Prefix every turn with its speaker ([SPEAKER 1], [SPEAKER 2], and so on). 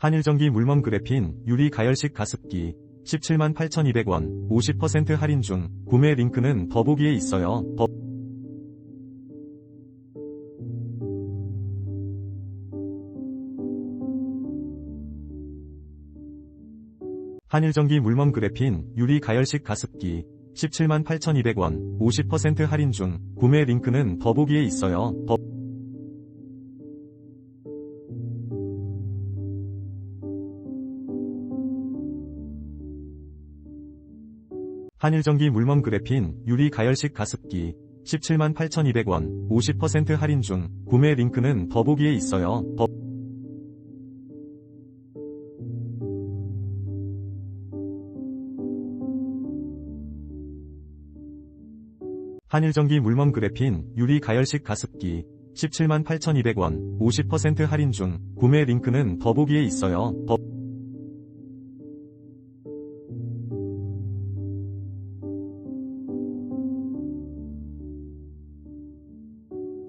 [SPEAKER 1] 한일전기 물멈 그래핀 유리 가열식 가습기 17만 8,200원 50% 할인 중 구매 링크는 더보기에 있어요. 더- 한일전기 물멈 그래핀 유리 가열식 가습기 17만 8,200원 50% 할인 중 구매 링크는 더보기에 있어요. 더- 한일전기 물멈 그래핀 유리 가열식 가습기 17만 8,200원 50% 할인 중 구매 링크는 더보기에 있어요. 더- 한일전기 물멈 그래핀 유리 가열식 가습기 17만 8,200원 50% 할인 중 구매 링크는 더보기에 있어요. 더-